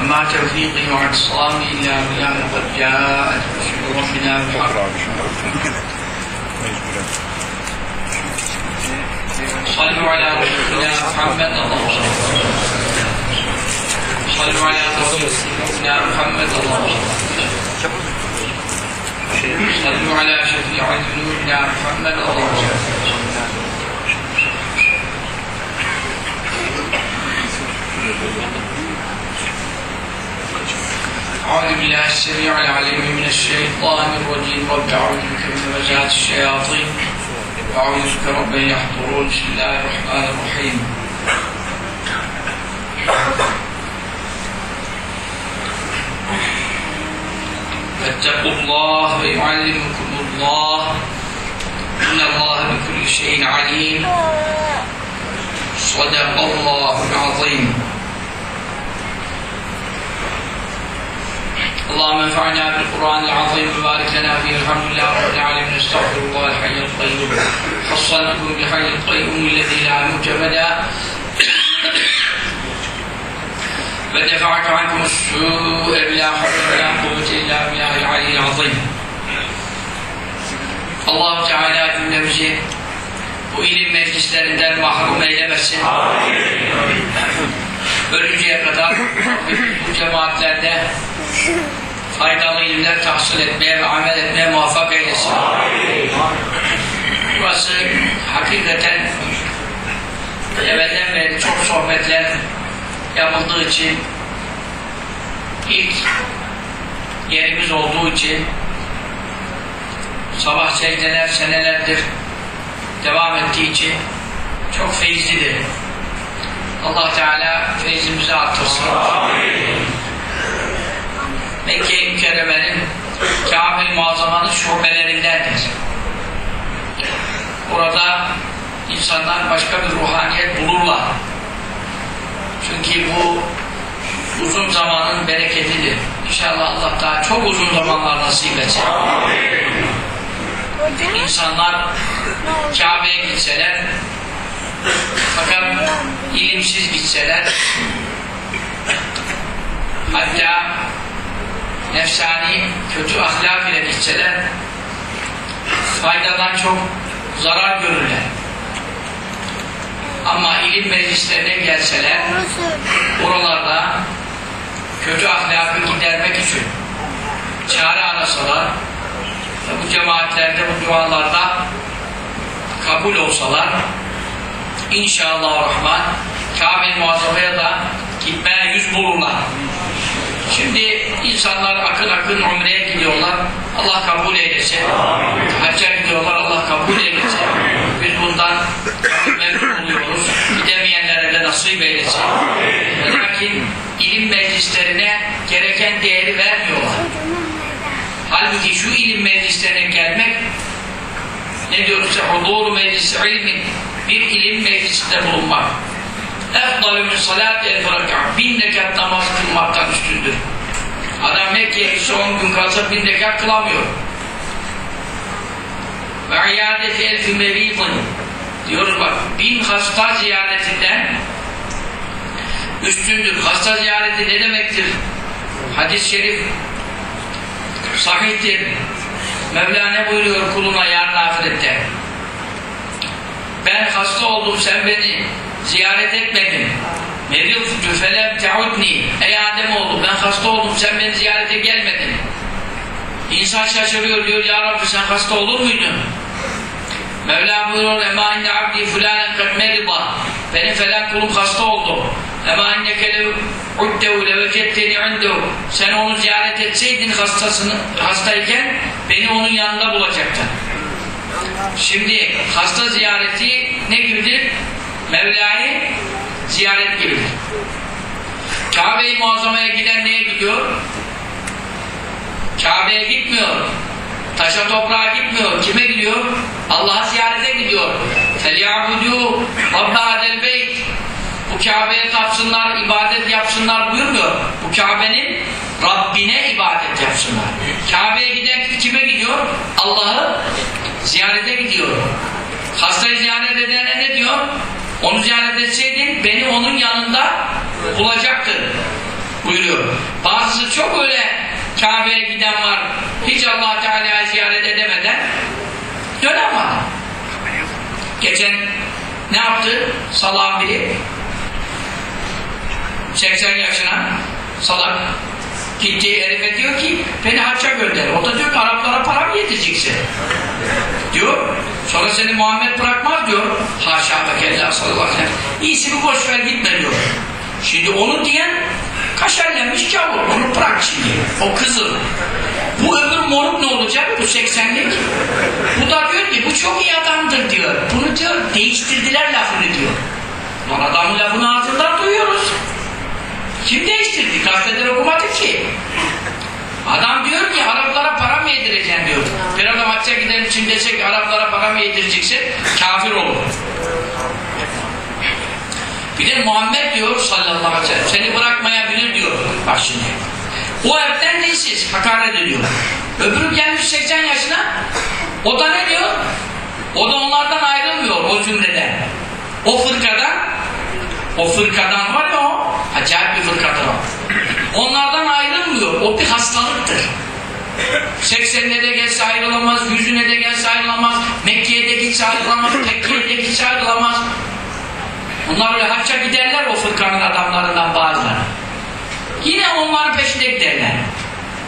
وما توفيقي واعتصامي إلا بالله قد جاءت رسول ربنا بالحق صلوا على رسولنا محمد اللهم صل صلوا على رسولنا محمد اللهم صل صلوا على شفيع ذنوبنا محمد اللهم صل أعوذ بالله السميع العليم من الشيطان الرجيم. رب أعوذ بك من همزات الشياطين. وأعوذ بك رب أن يحضرون. بسم الله الرحمن الرحيم. فاتقوا الله ويعلمكم الله. إن الله بكل شيء عليم. صدق الله العظيم. اللهم انفعنا بالقرآن العظيم وبارك لنا فيه الحمد لله رب العالمين استغفر الله الحي القيوم خصنكم بحي القيوم الذي لا موت بدا ودفعك عنكم السوء بلا حول ولا قوة إلا بالله العلي العظيم Allah Teala cümlemizi bu ilim meclislerinden mahrum eylemesin. Ölünceye kadar bu cemaatlerde faydalı ilimler tahsil etmeye ve amel etmeye muvaffak eylesin. Burası hakikaten evvelden beri çok sohbetler yapıldığı için ilk yerimiz olduğu için sabah secdeler senelerdir devam ettiği için çok feyizlidir. Allah Teala feyzimizi artırsın. Mekke-i Mükerreme'nin Kabe-i Muazzama'nın şubelerindendir. Orada insanlar başka bir ruhaniyet bulurlar. Çünkü bu uzun zamanın bereketidir. İnşallah Allah daha çok uzun zamanlar nasip etsin. İnsanlar Kabe'ye gitseler fakat ilimsiz gitseler hatta nefsani kötü ahlak ile gitseler faydadan çok zarar görürler. Ama ilim meclislerine gelseler oralarda kötü ahlakı gidermek için çare arasalar bu cemaatlerde bu dualarda kabul olsalar inşallah rahman Kabe-i Muazzama'ya da gitmeye yüz bulurlar. Şimdi insanlar akın akın umreye gidiyorlar. Allah kabul eylesin. Hacca gidiyorlar. Allah kabul eylesin. Biz bundan memnun oluyoruz. Gidemeyenlere de nasip eylesin. Lakin ilim meclislerine gereken değeri vermiyorlar. Halbuki şu ilim meclislerine gelmek ne diyoruz hudur meclisi ilmin bir ilim meclisinde bulunmak efdalü salat el raka bin rekat namaz kılmaktan üstündür. Adam Mekke'ye gitse on gün kalsa bin rekat kılamıyor. Ve iyadeti elfi meridin diyoruz bak bin hasta ziyaretinden üstündür. Hasta ziyareti ne demektir? Hadis-i şerif sahihtir. Mevla ne buyuruyor kuluna yarın ahirette? Ben hasta oldum sen beni ziyaret etmedin. Meriltu felem teudni. Ey Adem oğlu ben hasta oldum sen beni ziyarete gelmedin. İnsan şaşırıyor diyor ya Rabbi sen hasta olur muydun? Mevla buyuruyor ema inne abdi fulanen kad merida. Benim falan kulum hasta oldu. Ema inneke lev uddehu levecetteni indehu. Sen onu ziyaret etseydin hastasını, hastayken beni onun yanında bulacaktın. Şimdi hasta ziyareti ne gibidir? Mevla'yı ziyaret gibidir. Kabe-i Muazzama'ya giden neye gidiyor? Kabe'ye gitmiyor. Taşa toprağa gitmiyor. Kime gidiyor? Allah'a ziyarete gidiyor. فَلْيَعْبُدُوا رَبَّ هَذَا الْبَيْتِ Bu Kabe'ye tapsınlar, ibadet yapsınlar buyurmuyor. Bu Kabe'nin Rabbine ibadet yapsınlar. Kabe'ye giden kime gidiyor? Allah'ı ziyarete gidiyor. Hastayı ziyaret edene ne diyor? Onu ziyaret etseydin beni onun yanında bulacaktın. buyuruyor. Bazısı çok öyle Kabe'ye giden var. Hiç Allah Teala'yı ziyaret edemeden dönem var. Geçen ne yaptı? Salağın biri 80 yaşına salak gitti herife diyor ki beni hacca gönder. O da diyor ki Araplara para mı yedireceksin? diyor. Sonra seni Muhammed bırakmaz diyor. Haşa ve kella sallallahu aleyhi ve sellem. İyisi bir boş gitme diyor. Şimdi onu diyen kaşerlenmiş gavur. Onu bırak şimdi. O kızıl. Bu öbür moruk ne olacak? Bu 80'lik. Bu da diyor ki bu çok iyi adamdır diyor. Bunu diyor değiştirdiler lafını diyor. Lan adamın lafını ağzından duyuyoruz. Kim değiştirdi? Gazeteler okumadı ki. Adam diyor ki Araplara para mı yedireceksin diyor. Bir adam hacca giden için desek Araplara para mı yedireceksin? Kafir olur. Bir de Muhammed diyor sallallahu aleyhi ve sellem seni bırakmayabilir diyor. Bak şimdi. O hepten değilsiz. Hakaret ediyor. Öbürü gelmiş 80 yaşına o da ne diyor? O da onlardan ayrılmıyor o cümleden. O fırkadan o fırkadan var ya o acayip bir fırkadır o. Onlardan ayrılmıyor. O bir hastalıktır. 80'ine de gelse ayrılamaz, yüzüne de gelse ayrılamaz, Mekke'ye de gitse ayrılamaz, Mekke'ye de gitse ayrılamaz. Onlar öyle hacca giderler o fırkanın adamlarından bazıları. Yine onların peşinde giderler.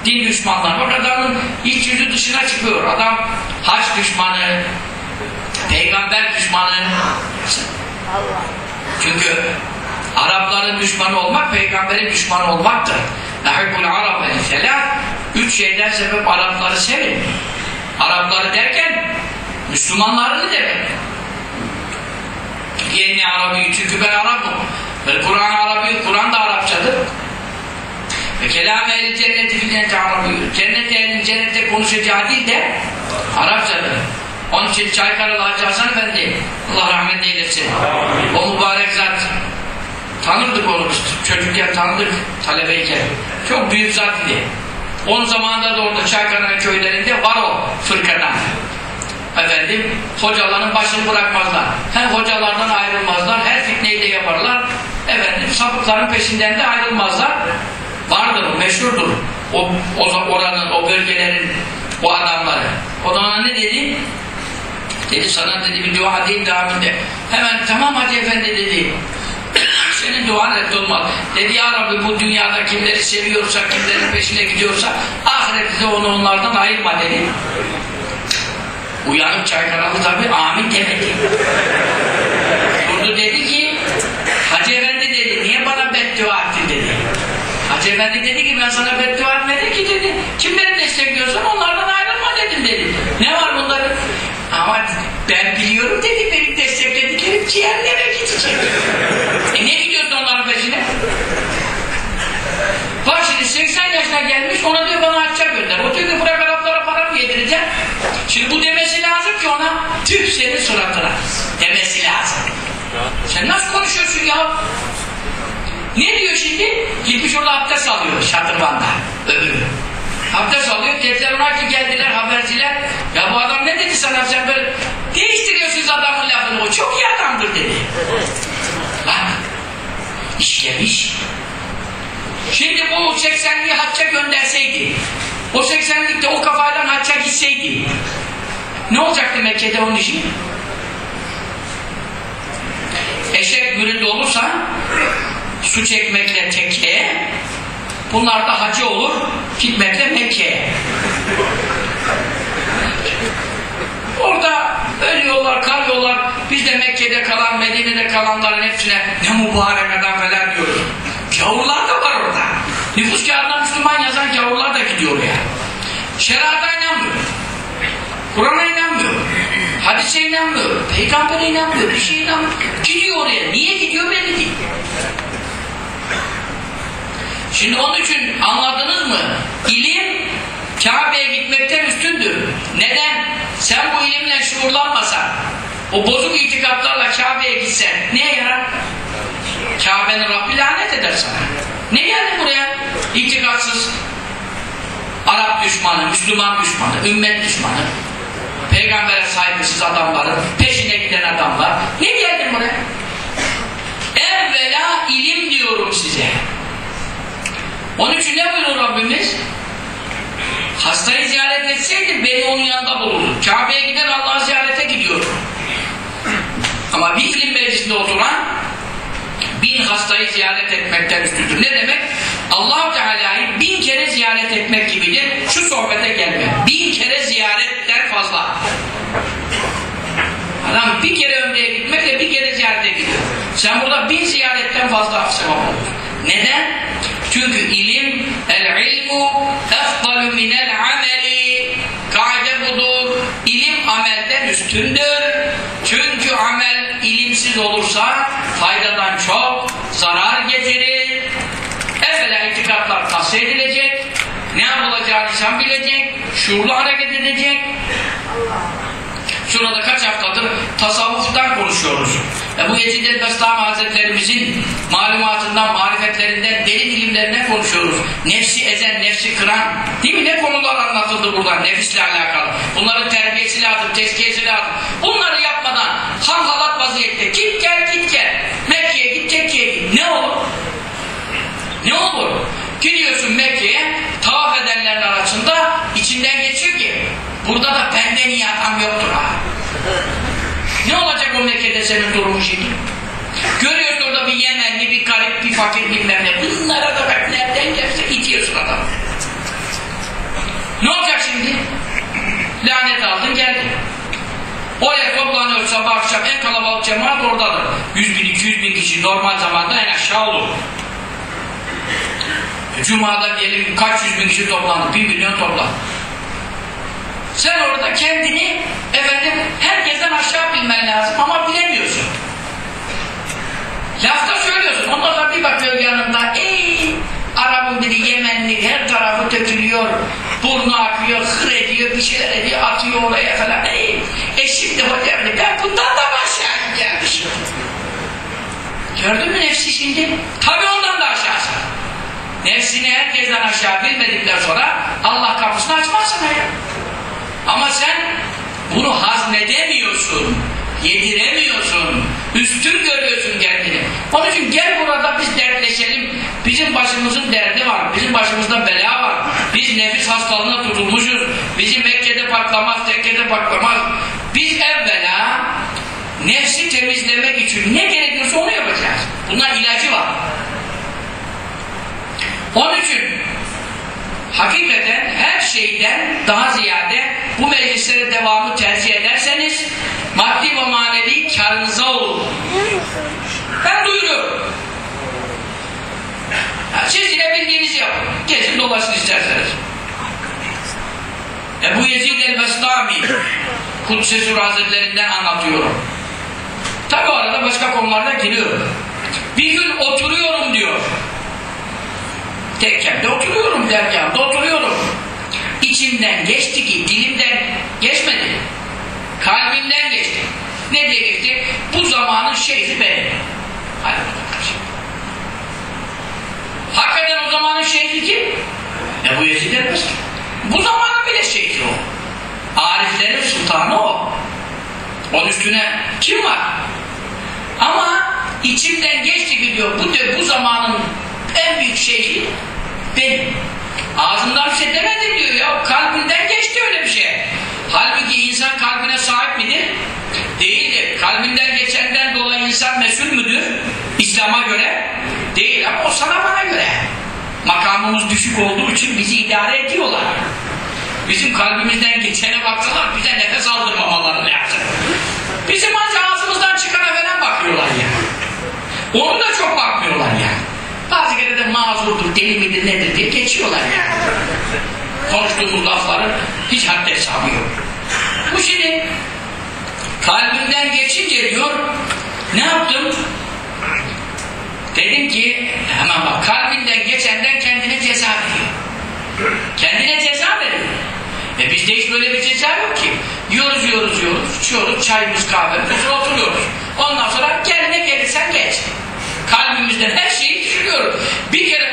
Din düşmanları. Bak adamın iç yüzü dışına çıkıyor. Adam haç düşmanı, peygamber düşmanı. Çünkü Arapların düşmanı olmak, peygamberin düşmanı olmaktır. Nahibbul Arab selam Üç şeyden sebep Arapları sevin. Arapları derken Müslümanlarını demek. Yeni Arabi çünkü ben Arap'ım. Ve Kur'an Arabi, Kur'an da Arapçadır. Ve kelam ehli cenneti filente Arabi. Cennet ehli cennette konuşacağı dil de Arapçadır. Onun için Çaykaralı Hacı Hasan Efendi Allah rahmet eylesin. O mübarek zat tanırdık onu çocukken tanıdık talebeyken. Çok büyük zat idi. Onun zamanında da orada Çaykara köylerinde var o fırkadan. Efendim, hocaların başını bırakmazlar. Hem hocalardan ayrılmazlar, her fitneyi de yaparlar. Efendim, sapıkların peşinden de ayrılmazlar. Vardır, meşhurdur. O, o oranın, o bölgelerin, o adamları. O ona ne dedi? Dedi sana dedi bir dua değil devamında. Hemen tamam Hacı Efendi dedi. Senin duan reddolmaz. Dedi ya Rabbi bu dünyada kimleri seviyorsa, kimlerin peşine gidiyorsa ahirette onu onlardan ayırma dedi. Uyanıp Çaykaralı tabi amin demedi. Durdu dedi ki Hacı Efendi dedi niye bana beddua ettin dedi. Hacı Efendi dedi ki ben sana beddua etmedim ki dedi. Kimleri destekliyorsan onlardan ayrılma dedim dedi. Ne var bunların? Ama ben biliyorum dedi benim desteklediklerim ciğerlere gidecek. e ne gidiyorsun onların peşine? Bak şimdi 80 yaşına gelmiş ona diyor bana hacca gönder. O diyor ki bırak Araplara para mı yedireceğim? Şimdi bu demesi lazım ki ona tüh senin suratına demesi lazım. Sen nasıl konuşuyorsun ya? Ne diyor şimdi? Gitmiş orada abdest alıyor şatırvanda. Öbürü. Abdest alıyor. Dediler ki geldiler haberciler. Ya bu adam ne dedi sana sen böyle değiştiriyorsunuz adamın lafını. O çok iyi adamdır dedi. Bak işlemiş. Şimdi bu 80'liği hacca gönderseydi o 80'likte o kafayla hacca gitseydi ne olacaktı Mekke'de onun işi? Eşek büründe olursa su çekmekle tekkeye bunlar da hacı olur gitmekle Mekke'ye orada ölüyorlar, kalıyorlar biz de Mekke'de kalan, Medine'de kalanların hepsine ne mübarek adam falan diyoruz. Gavurlar da var orada. Nüfus kağıdına Müslüman yazan gavurlar da gidiyor ya şerata inanmıyor. Kur'an'a inanmıyor. Hadise inanmıyor. Peygambere inanmıyor. Bir şey inanmıyor. Gidiyor oraya. Niye gidiyor belli değil Şimdi onun için anladınız mı? İlim Kabe'ye gitmekten üstündür. Neden? Sen bu ilimle şuurlanmasan, o bozuk itikatlarla Kabe'ye gitsen neye yarar? Kabe'nin Rabbi lanet eder sana. Ne geldin buraya? İtikatsız, Arap düşmanı, Müslüman düşmanı, ümmet düşmanı, peygambere saygısız adamların peşine giden adamlar. Ne geldin buraya? Evvela ilim diyorum size. Onun için ne buyurur Rabbimiz? Hastayı ziyaret etseydi beni onun yanında bulurdu. Kabe'ye giden Allah'ı ziyarete gidiyor. Ama bir ilim meclisinde oturan bin hastayı ziyaret etmekten üstündür. Ne demek? allah Teala'yı bin kere ziyaret etmek gibidir. Şu sohbete gelme. Bin kere ziyaretten fazla. Adam bir kere ömreye gitmekle bir kere ziyarete gidiyor. Sen burada bin ziyaretten fazla sevap olur. Neden? Çünkü ilim el ilmu efdalu minel ameli kaide budur. İlim amelden üstündür. Çünkü amel ilimsiz olursa faydadan çok zarar getirir. Evvela itikatlar tasfiye edilecek. Ne yapılacağını insan bilecek. Şuurlu hareket edecek. Şurada kaç haftadır tasavvuftan konuşuyoruz. E bu Yezid el-Bestami Hazretlerimizin malumatından, marifetlerinden, derin ilimlerinden konuşuyoruz. Nefsi ezen, nefsi kıran, değil mi? Ne konular anlatıldı burada nefisle alakalı. Bunların terbiyesi lazım, tezkiyesi lazım. Bunları yapmadan han halat vaziyette git gel git gel. Mekke'ye git, Tekke'ye git. Ne olur? Ne olur? Gidiyorsun Mekke'ye, tavaf edenlerin arasında içinden geçiyor ki burada da benden iyi adam yoktur ha. Ne olacak o Mekke'de senin durumun şimdi? Görüyorsun orada bir Yemenli, bir garip, bir fakir bilmem ne. Bunlara da bak nereden gelse itiyorsun adam. Ne olacak şimdi? Lanet aldın geldin. Oraya toplanıyor sabah akşam en kalabalık cemaat oradadır. 100 bin, 200 bin kişi normal zamanda en aşağı olur. Cuma'da diyelim kaç yüz bin kişi toplandı, bir milyon toplandı. Sen orada kendini efendim herkesten aşağı bilmen lazım ama bilemiyorsun. Lafta söylüyorsun. Ondan sonra bir bakıyor yanında ey Arap'ın biri Yemenli her tarafı dökülüyor. Burnu akıyor, hır ediyor, bir şeyler ediyor, atıyor oraya falan. Ey, e şimdi hocam ben bundan da aşağı gelmişim. Gördün mü nefsi şimdi? Tabii ondan da aşağısı. Nefsini herkesten aşağı bilmedikten sonra Allah kapısını açmaz sana. Ama sen bunu hazmedemiyorsun, yediremiyorsun, üstün görüyorsun kendini. Onun için gel burada biz dertleşelim. Bizim başımızın derdi var, bizim başımızda bela var. Biz nefis hastalığına tutulmuşuz. Bizi Mekke'de patlamaz, Tekke'de patlamaz. Biz evvela nefsi temizlemek için ne gerekiyorsa onu yapacağız. Bunlar ilacı var. Onun için hakikaten her şeyden daha ziyade bu meclislere devamı tercih ederseniz maddi ve manevi karınıza olur. Ben duyuruyorum. Siz yine bildiğinizi yapın. Gezin dolaşın isterseniz. Ebu Yezid el-Bestami Kudüs'e Sur Hazretlerinden anlatıyorum. Tabi arada başka konularda giriyorum. Bir gün oturuyorum diyor. Tekkemde oturuyorum dergahımda oturuyorum. İçimden geçti ki dilimden geçmedi. Kalbimden geçti. Ne diye geçti? Bu zamanın şeyhi benim. Hakikaten o zamanın şeyhi kim? E bu Yezid ki. Bu zamanın bile şeyhi o. Ariflerin sultanı o. Onun üstüne kim var? Ama içimden geçti ki diyor bu, bu zamanın en büyük şeyhi benim. Ağzımdan bir şey diyor ya. Kalbinden geçti öyle bir şey. Halbuki insan kalbine sahip midir? Değildir. Kalbinden geçenden dolayı insan mesul müdür? İslam'a göre? Değil ama o sana bana göre. Makamımız düşük olduğu için bizi idare ediyorlar. Bizim kalbimizden geçene baksalar bize nefes aldırmamaları lazım. Bizim ancak ağzımızdan çıkana falan bakıyorlar ya. Onu da çok bakmıyorlar ya. Bazı kere de mazurdur, deli midir nedir diye geçiyorlar yani. Konuştuğumuz lafların hiç haddi hesabı yok. Bu şimdi kalbinden geçince diyor ne yaptım? Dedim ki hemen bak kalbinden geçenden kendine ceza veriyor. Kendine ceza veriyor. E bizde hiç böyle bir ceza yok ki. Yiyoruz, yiyoruz, yiyoruz, içiyoruz, çayımız, kahvemiz, oturuyoruz. Ondan sonra geline gelirsen geç. Kalbimizden her şeyi düşürüyoruz. Bir kere